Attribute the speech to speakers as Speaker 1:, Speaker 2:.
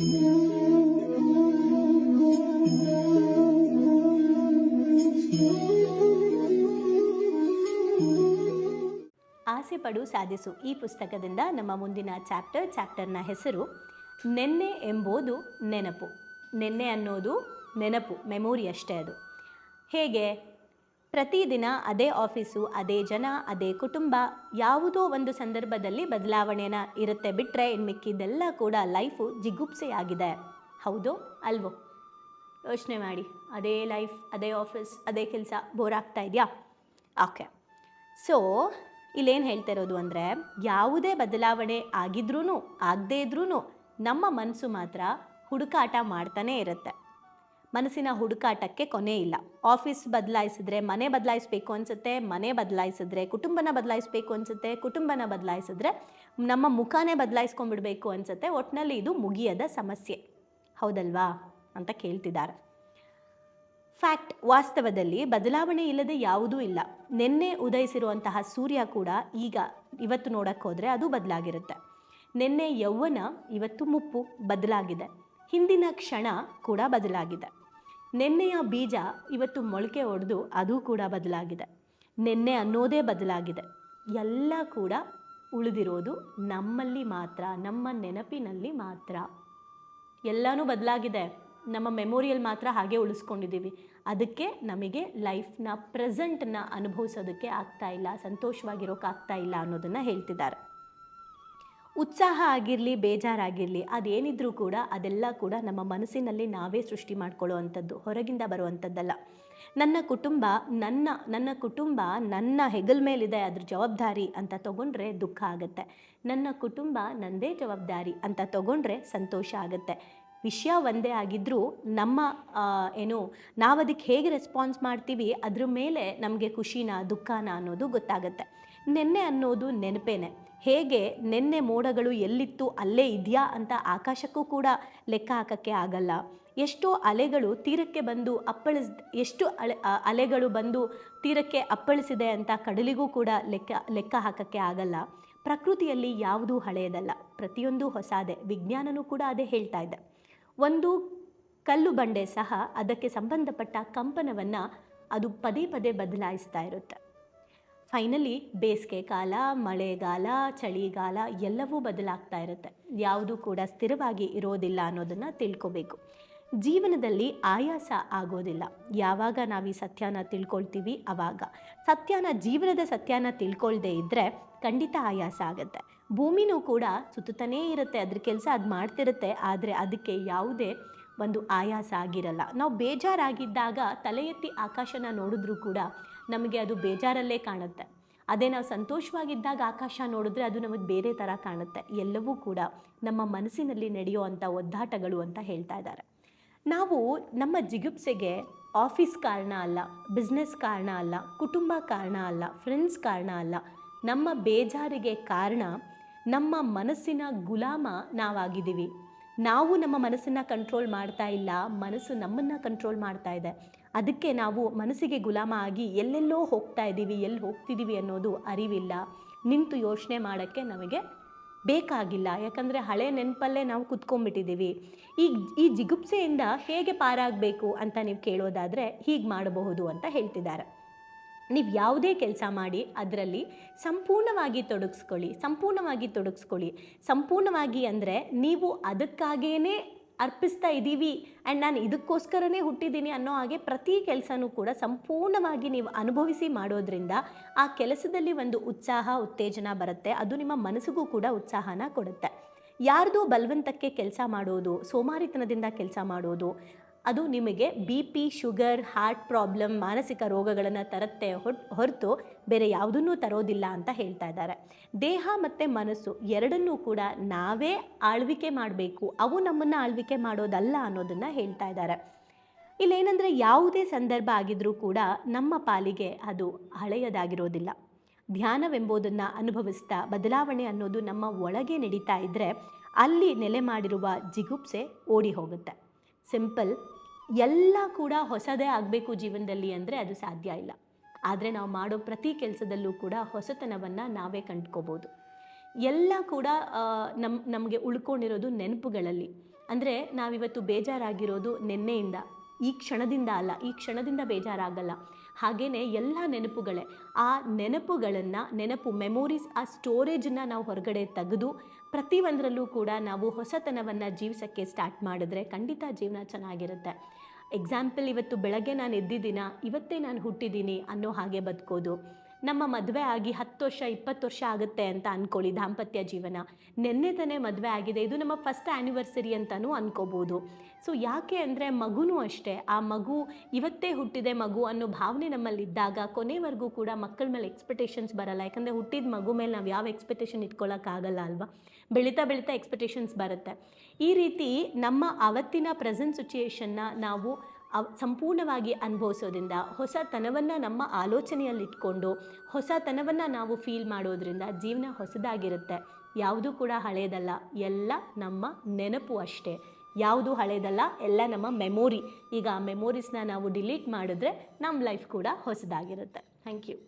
Speaker 1: ಆಸೆ ಪಡು, ಸಾಧಿಸು ಈ ಪುಸ್ತಕದಿಂದ ನಮ್ಮ ಮುಂದಿನ ಚಾಪ್ಟರ್, ಚಾಪ್ಟರ್ನ ಹೆಸರು ನೆನ್ನೆ ಎಂಬುದು ನೆನಪು. ನೆನ್ನೆ ಅನ್ನೋದು ನೆನಪು, ಮೆಮೊರಿ ಅಷ್ಟೇ ಅದು. ಹೇಗೆ? ಪ್ರತಿದಿನ ಅದೇ ಆಫೀಸು, ಅದೇ ಜನ, ಅದೇ ಕುಟುಂಬ, ಯಾವುದೋ ಒಂದು ಸಂದರ್ಭದಲ್ಲಿ ಬದಲಾವಣೆನ ಇರುತ್ತೆ ಬಿಟ್ಟರೆ ಇನ್ನು ಮಿಕ್ಕಿದ್ದೆಲ್ಲ ಕೂಡ ಲೈಫು ಜಿಗುಪ್ಸೆಯಾಗಿದೆ. ಹೌದು ಅಲ್ವೋ? ಯೋಚನೆ ಮಾಡಿ. ಅದೇ ಲೈಫ್, ಅದೇ ಆಫೀಸ್, ಅದೇ ಕೆಲಸ ಬೋರ್ ಆಗ್ತಾ ಇದೆಯಾ? ಓಕೆ. ಸೊ, ಇಲ್ಲೇನು ಹೇಳ್ತಾ ಇರೋದು ಅಂದರೆ ಯಾವುದೇ ಬದಲಾವಣೆ ಆಗಿದ್ರೂ ಆಗದೇ ಇದ್ರೂ ನಮ್ಮ ಮನಸ್ಸು ಮಾತ್ರ ಹುಡುಕಾಟ ಮಾಡ್ತಾನೇ ಇರುತ್ತೆ. ಮನಸ್ಸಿನ ಹುಡುಕಾಟಕ್ಕೆ ಕೊನೆ ಇಲ್ಲ. ಆಫೀಸ್ ಬದಲಾಯಿಸಿದ್ರೆ ಮನೆ ಬದಲಾಯಿಸಬೇಕು ಅನಿಸುತ್ತೆ, ಮನೆ ಬದಲಾಯಿಸಿದ್ರೆ ಕುಟುಂಬನ ಬದಲಾಯಿಸಬೇಕು ಅನಿಸುತ್ತೆ, ಕುಟುಂಬನ ಬದಲಾಯಿಸಿದ್ರೆ ನಮ್ಮ ಮುಖಾನೇ ಬದಲಾಯಿಸ್ಕೊಂಡ್ಬಿಡ್ಬೇಕು ಅನಿಸುತ್ತೆ ಒಟ್ಟಿನಲ್ಲಿ ಇದು ಮುಗಿಯದ ಸಮಸ್ಯೆ. ಹೌದಲ್ವಾ? ಅಂತ ಕೇಳ್ತಿದ್ದಾರೆ. ಫ್ಯಾಕ್ಟ್, ವಾಸ್ತವದಲ್ಲಿ ಬದಲಾವಣೆ ಇಲ್ಲದೆ ಯಾವುದೂ ಇಲ್ಲ. ನಿನ್ನೆ ಉದಯಿಸಿರುವಂತಹ ಸೂರ್ಯ ಕೂಡ ಈಗ ಇವತ್ತು ನೋಡಕ್ಕೆ ಹೋದರೆ ಅದು ಬದಲಾಗಿರುತ್ತೆ. ನಿನ್ನೆ ಯೌವನ ಇವತ್ತು ಮುಪ್ಪು ಬದಲಾಗಿದೆ. ಹಿಂದಿನ ಕ್ಷಣ ಕೂಡ ಬದಲಾಗಿದೆ. ನಿನ್ನೆಯ ಬೀಜ ಇವತ್ತು ಮೊಳಕೆ ಒಡೆದು ಅದು ಕೂಡ ಬದಲಾಗಿದೆ. ನಿನ್ನೆ ಅನ್ನೋದೇ ಬದಲಾಗಿದೆ. ಎಲ್ಲ ಕೂಡ ಉಳಿದಿರೋದು ನಮ್ಮಲ್ಲಿ ಮಾತ್ರ, ನಮ್ಮ ನೆನಪಿನಲ್ಲಿ ಮಾತ್ರ. ಎಲ್ಲನೂ ಬದಲಾಗಿದೆ. ನಮ್ಮ ಮೆಮೊರಿಯಲ್ಲಿ ಮಾತ್ರ ಹಾಗೆ ಉಳಿಸ್ಕೊಂಡಿದ್ದೀವಿ. ಅದಕ್ಕೆ ನಮಗೆ ಲೈಫ್ನ ಪ್ರೆಸೆಂಟನ್ನ ಅನುಭವಿಸೋದಕ್ಕೆ ಆಗ್ತಾ ಇಲ್ಲ ಸಂತೋಷವಾಗಿರೋಕೆ ಆಗ್ತಾ ಇಲ್ಲ ಅನ್ನೋದನ್ನು ಹೇಳ್ತಿದ್ದಾರೆ. ಉತ್ಸಾಹ ಆಗಿರಲಿ, ಬೇಜಾರಾಗಿರಲಿ, ಅದೇನಿದ್ರೂ ಕೂಡ ಅದೆಲ್ಲ ಕೂಡ ನಮ್ಮ ಮನಸ್ಸಿನಲ್ಲಿ ನಾವೇ ಸೃಷ್ಟಿ ಮಾಡ್ಕೊಳ್ಳೋ ಹೊರಗಿಂದ ಬರುವಂಥದ್ದಲ್ಲ. ನನ್ನ ಕುಟುಂಬ, ನನ್ನ ನನ್ನ ಕುಟುಂಬ ನನ್ನ ಹೆಗಲ್ ಮೇಲಿದೆ, ಅದ್ರ ಜವಾಬ್ದಾರಿ ಅಂತ ತಗೊಂಡ್ರೆ ದುಃಖ ಆಗುತ್ತೆ. ನನ್ನ ಕುಟುಂಬ ನನ್ನದೇ ಜವಾಬ್ದಾರಿ ಅಂತ ತಗೊಂಡ್ರೆ ಸಂತೋಷ ಆಗುತ್ತೆ. ವಿಷಯ ಒಂದೇ ಆಗಿದ್ದರೂ ನಮ್ಮ ಏನು ನಾವು ಅದಕ್ಕೆ ಹೇಗೆ ರೆಸ್ಪಾನ್ಸ್ ಮಾಡ್ತೀವಿ, ಅದ್ರ ಮೇಲೆ ನಮಗೆ ಖುಷಿನ, ದುಃಖನ ಅನ್ನೋದು ಗೊತ್ತಾಗುತ್ತೆ. ನೆನ್ನೆ ಅನ್ನೋದು ನೆನಪೇನೆ. ಹೇಗೆ ನೆನ್ನೆ ಮೋಡಗಳು ಎಲ್ಲಿತ್ತು, ಅಲ್ಲೇ ಇದೆಯಾ ಅಂತ ಆಕಾಶಕ್ಕೂ ಕೂಡ ಲೆಕ್ಕ ಹಾಕೋಕ್ಕೆ ಆಗಲ್ಲ. ಎಷ್ಟೋ ಅಲೆಗಳು ತೀರಕ್ಕೆ ಬಂದು ಅಪ್ಪಳಿಸ್, ಎಷ್ಟು ಅಲೆ ಅಲೆಗಳು ಬಂದು ತೀರಕ್ಕೆ ಅಪ್ಪಳಿಸಿದೆ ಅಂತ ಕಡಲಿಗೂ ಕೂಡ ಲೆಕ್ಕ ಲೆಕ್ಕ ಹಾಕೋಕ್ಕೆ ಆಗಲ್ಲ. ಪ್ರಕೃತಿಯಲ್ಲಿ ಯಾವುದೂ ಹಳೆಯದಲ್ಲ. ಪ್ರತಿಯೊಂದು ಹೊಸದೇ. ವಿಜ್ಞಾನನೂ ಕೂಡ ಅದೇ ಹೇಳ್ತಾ ಇದೆ. ಒಂದು ಕಲ್ಲು ಬಂಡೆ ಸಹ ಅದಕ್ಕೆ ಸಂಬಂಧಪಟ್ಟ ಕಂಪನವನ್ನು ಅದು ಪದೇ ಪದೇ ಬದಲಾಯಿಸ್ತಾ ಇರುತ್ತೆ. ಫೈನಲಿ ಬೇಸಿಗೆ ಕಾಲ, ಮಳೆಗಾಲ, ಚಳಿಗಾಲ ಎಲ್ಲವೂ ಬದಲಾಗ್ತಾ ಇರುತ್ತೆ. ಯಾವುದೂ ಕೂಡ ಸ್ಥಿರವಾಗಿ ಇರೋದಿಲ್ಲ ಅನ್ನೋದನ್ನು ತಿಳ್ಕೊಬೇಕು. ಜೀವನದಲ್ಲಿ ಆಯಾಸ ಆಗೋದಿಲ್ಲ. ಯಾವಾಗ ನಾವು ಈ ಸತ್ಯನ ತಿಳ್ಕೊಳ್ತೀವಿ ಆವಾಗ ಸತ್ಯನ, ಜೀವನದ ಸತ್ಯನ ತಿಳ್ಕೊಳ್ದೇ ಇದ್ದರೆ ಖಂಡಿತ ಆಯಾಸ ಆಗುತ್ತೆ. ಭೂಮಿನೂ ಕೂಡ ಸುತ್ತುತ್ತಾನೇ ಇರುತ್ತೆ. ಅದ್ರ ಕೆಲಸ ಅದು ಮಾಡ್ತಿರುತ್ತೆ. ಆದರೆ ಅದಕ್ಕೆ ಯಾವುದೇ ಒಂದು ಆಯಾಸ ಆಗಿರಲ್ಲ. ನಾವು ಬೇಜಾರಾಗಿದ್ದಾಗ ತಲೆ ಎತ್ತಿ ಆಕಾಶನ ನೋಡಿದ್ರೂ ಕೂಡ ನಮಗೆ ಅದು ಬೇಜಾರಲ್ಲೇ ಕಾಣುತ್ತೆ. ಅದೇ ನಾವು ಸಂತೋಷವಾಗಿದ್ದಾಗ ಆಕಾಶ ನೋಡಿದ್ರೆ ಅದು ನಮಗೆ ಬೇರೆ ಥರ ಕಾಣುತ್ತೆ. ಎಲ್ಲವೂ ಕೂಡ ನಮ್ಮ ಮನಸ್ಸಿನಲ್ಲಿ ನಡೆಯುವಂಥ ಒದ್ದಾಟಗಳು ಅಂತ ಹೇಳ್ತಾ ಇದ್ದಾರೆ. ನಾವು ನಮ್ಮ ಜಿಗುಪ್ಸೆಗೆ ಆಫೀಸ್ ಕಾರಣ ಅಲ್ಲ ಬಿಸ್ನೆಸ್ ಕಾರಣ ಅಲ್ಲ, ಕುಟುಂಬ ಕಾರಣ ಅಲ್ಲ ಫ್ರೆಂಡ್ಸ್ ಕಾರಣ ಅಲ್ಲ, ನಮ್ಮ ಬೇಜಾರಿಗೆ ಕಾರಣ ನಮ್ಮ ಮನಸ್ಸಿನ ಗುಲಾಮ ನಾವಾಗಿದ್ದೀವಿ. ನಾವು ನಮ್ಮ ಮನಸ್ಸನ್ನು ಕಂಟ್ರೋಲ್ ಮಾಡ್ತಾ ಇಲ್ಲ, ಮನಸ್ಸು ನಮ್ಮನ್ನು ಕಂಟ್ರೋಲ್ ಮಾಡ್ತಾ ಇದೆ. ಅದಕ್ಕೆ ನಾವು ಮನಸ್ಸಿಗೆ ಗುಲಾಮ ಆಗಿ ಎಲ್ಲೆಲ್ಲೋ ಹೋಗ್ತಾ ಇದ್ದೀವಿ, ಎಲ್ಲಿ ಹೋಗ್ತಿದ್ದೀವಿ ಅನ್ನೋದು ಅರಿವಿಲ್ಲ. ನಿಂತು ಯೋಚನೆ ಮಾಡೋಕ್ಕೆ ನಮಗೆ ಬೇಕಾಗಿಲ್ಲ. ಯಾಕಂದರೆ ಹಳೆ ನೆನಪಲ್ಲೇ ನಾವು ಕುತ್ಕೊಂಡ್ಬಿಟ್ಟಿದ್ದೀವಿ. ಈ ಈ ಜಿಗುಪ್ಸೆಯಿಂದ ಹೇಗೆ ಪಾರಾಗಬೇಕು ಅಂತ ನೀವು ಕೇಳೋದಾದರೆ ಹೀಗೆ ಮಾಡಬಹುದು ಅಂತ ಹೇಳ್ತಿದ್ದಾರೆ. ನೀವು ಯಾವುದೇ ಕೆಲಸ ಮಾಡಿ ಅದರಲ್ಲಿ ಸಂಪೂರ್ಣವಾಗಿ ತೊಡಗಿಸ್ಕೊಳ್ಳಿ ಸಂಪೂರ್ಣವಾಗಿ ತೊಡಗಿಸ್ಕೊಳ್ಳಿ. ಸಂಪೂರ್ಣವಾಗಿ ಅಂದರೆ ನೀವು ಅದಕ್ಕಾಗೇ ಅರ್ಪಿಸ್ತಾ ಇದ್ದೀವಿ ಆ್ಯಂಡ್ ನಾನು ಇದಕ್ಕೋಸ್ಕರನೇ ಹುಟ್ಟಿದ್ದೀನಿ ಅನ್ನೋ ಹಾಗೆ ಪ್ರತಿ ಕೆಲಸನೂ ಕೂಡ ಸಂಪೂರ್ಣವಾಗಿ ನೀವು ಅನುಭವಿಸಿ ಮಾಡೋದ್ರಿಂದ ಆ ಕೆಲಸದಲ್ಲಿ ಒಂದು ಉತ್ಸಾಹ, ಉತ್ತೇಜನ ಬರುತ್ತೆ. ಅದು ನಿಮ್ಮ ಮನಸ್ಸಿಗೂ ಕೂಡ ಉತ್ಸಾಹನ ಕೊಡುತ್ತೆ. ಯಾರ್ದೋ ಬಲವಂತಕ್ಕೆ ಕೆಲಸ ಮಾಡೋದು, ಸೋಮಾರಿತನದಿಂದ ಕೆಲಸ ಮಾಡೋದು ಅದು ನಿಮಗೆ B P, sugar, heart problem, ಮಾನಸಿಕ ರೋಗಗಳನ್ನು ತರುತ್ತೆ ಹೊರತು ಬೇರೆ ಯಾವುದನ್ನೂ ತರೋದಿಲ್ಲ ಅಂತ ಹೇಳ್ತಾ ಇದ್ದಾರೆ. ದೇಹ ಮತ್ತು ಮನಸ್ಸು ಎರಡನ್ನೂ ಕೂಡ ನಾವೇ ಆಳ್ವಿಕೆ ಮಾಡಬೇಕು. ಅವು ನಮ್ಮನ್ನು ಆಳ್ವಿಕೆ ಮಾಡೋದಲ್ಲ ಅನ್ನೋದನ್ನು ಹೇಳ್ತಾ ಇದ್ದಾರೆ. ಇಲ್ಲೇನೆಂದರೆ ಯಾವುದೇ ಸಂದರ್ಭ ಆಗಿದ್ರೂ ಕೂಡ ನಮ್ಮ ಪಾಲಿಗೆ ಅದು ಹಳೆಯದಾಗಿರೋದಿಲ್ಲ. ಧ್ಯಾನವೆಂಬುದನ್ನು ಅನುಭವಿಸ್ತಾ ಬದಲಾವಣೆ ಅನ್ನೋದು ನಮ್ಮ ಒಳಗೆ ನಡೀತಾ ಇದ್ದರೆ ಅಲ್ಲಿ ನೆಲೆ ಮಾಡಿರುವ ಜಿಗುಪ್ಸೆ ಓಡಿ ಹೋಗುತ್ತೆ. ಸಿಂಪಲ್. ಎಲ್ಲ ಕೂಡ ಹೊಸದೇ ಆಗಬೇಕು ಜೀವನದಲ್ಲಿ ಅಂದರೆ ಅದು ಸಾಧ್ಯ ಇಲ್ಲ. ಆದರೆ ನಾವು ಮಾಡೋ ಪ್ರತಿ ಕೆಲಸದಲ್ಲೂ ಕೂಡ ಹೊಸತನವನ್ನು ನಾವೇ ಕಂಡ್ಕೋಬೋದು. ಎಲ್ಲ ಕೂಡ ನಮ್ಮ ನಮಗೆ ಉಳ್ಕೊಂಡಿರೋದು ನೆನಪುಗಳಲ್ಲಿ. ಅಂದರೆ ನಾವಿವತ್ತು ಬೇಜಾರಾಗಿರೋದು ನಿನ್ನೆಯಿಂದ. ಈ ಕ್ಷಣದಿಂದ ಅಲ್ಲ, ಈ ಕ್ಷಣದಿಂದ ಬೇಜಾರಾಗಲ್ಲ. ಹಾಗೆಯೇ ಎಲ್ಲ ನೆನಪುಗಳೇ. ಆ ನೆನಪುಗಳನ್ನು, ನೆನಪು ಮೆಮೊರೀಸ್ ಆ ಸ್ಟೋರೇಜನ್ನು ನಾವು ಹೊರಗಡೆ ತೆಗೆದು ಪ್ರತಿಯೊಂದರಲ್ಲೂ ಕೂಡ ನಾವು ಹೊಸತನವನ್ನು ಜೀವಿಸೋಕ್ಕೆ ಸ್ಟಾರ್ಟ್ ಮಾಡಿದ್ರೆ ಖಂಡಿತ ಜೀವನ ಚೆನ್ನಾಗಿರುತ್ತೆ. ಎಕ್ಸಾಂಪಲ್ ಇವತ್ತು ಬೆಳಗ್ಗೆ ನಾನು ಎದ್ದಿದ್ದೀನ? ಇವತ್ತೇ ನಾನು ಹುಟ್ಟಿದ್ದೀನಿ ಅನ್ನೋ ಹಾಗೆ ಬದುಕೋದು. ನಮ್ಮ ಮದುವೆ ಆಗಿ ಹತ್ತು ವರ್ಷ, ಇಪ್ಪತ್ತು ವರ್ಷ ಆಗುತ್ತೆ ಅಂತ ಅಂದ್ಕೊಳ್ಳಿ ದಾಂಪತ್ಯ ಜೀವನ. ನಿನ್ನೆ ತಾನೇ ಮದುವೆ ಆಗಿದೆ. ಇದು ನಮ್ಮ ಫಸ್ಟ್ ಆ್ಯನಿವರ್ಸರಿ ಅಂತಲೂ ಅಂದ್ಕೋಬೋದು ಸೊ ಯಾಕೆ ಅಂದರೆ ಮಗುನೂ ಅಷ್ಟೇ. ಆ ಮಗು ಇವತ್ತೇ ಹುಟ್ಟಿದೆ ಮಗು ಅನ್ನೋ ಭಾವನೆ ನಮ್ಮಲ್ಲಿದ್ದಾಗ ಕೊನೆವರೆಗೂ ಕೂಡ ಮಕ್ಕಳ ಮೇಲೆ ಎಕ್ಸ್ಪೆಕ್ಟೇಷನ್ಸ್ ಬರಲ್ಲ. ಯಾಕಂದರೆ ಹುಟ್ಟಿದ ಮಗು ಮೇಲೆ ನಾವು ಯಾವ ಎಕ್ಸ್ಪೆಕ್ಟೇಷನ್ ಇಟ್ಕೊಳ್ಳೋಕ್ಕಾಗಲ್ಲ ಅಲ್ವಾ? ಬೆಳೀತಾ ಬೆಳೀತಾ ಎಕ್ಸ್ಪೆಕ್ಟೇಷನ್ಸ್ ಬರುತ್ತೆ. ಈ ರೀತಿ ನಮ್ಮ ಅವತ್ತಿನ ಪ್ರೆಸೆಂಟ್ ಸಿಚುಯೇಷನ್ನ ನಾವು ಸಂಪೂರ್ಣವಾಗಿ ಅನುಭವಿಸೋದ್ರಿಂದ ಹೊಸತನವನ್ನು ನಮ್ಮ ಆಲೋಚನೆಯಲ್ಲಿಟ್ಕೊಂಡು ಹೊಸತನವನ್ನು ನಾವು ಫೀಲ್ ಮಾಡೋದ್ರಿಂದ ಜೀವನ ಹೊಸದಾಗಿರುತ್ತೆ. ಯಾವುದೂ ಕೂಡ ಹಳೆಯದಲ್ಲ ಎಲ್ಲ ನಮ್ಮ ನೆನಪು ಅಷ್ಟೇ. ಯಾವುದು ಹಳೆಯದಲ್ಲ ಎಲ್ಲ ನಮ್ಮ ಮೆಮೊರಿ ಈಗ ಆ ಮೆಮೊರೀಸ್ನ ನಾವು ಡಿಲೀಟ್ ಮಾಡಿದ್ರೆ ನಮ್ಮ ಲೈಫ್ ಕೂಡ ಹೊಸದಾಗಿರುತ್ತೆ. Thank you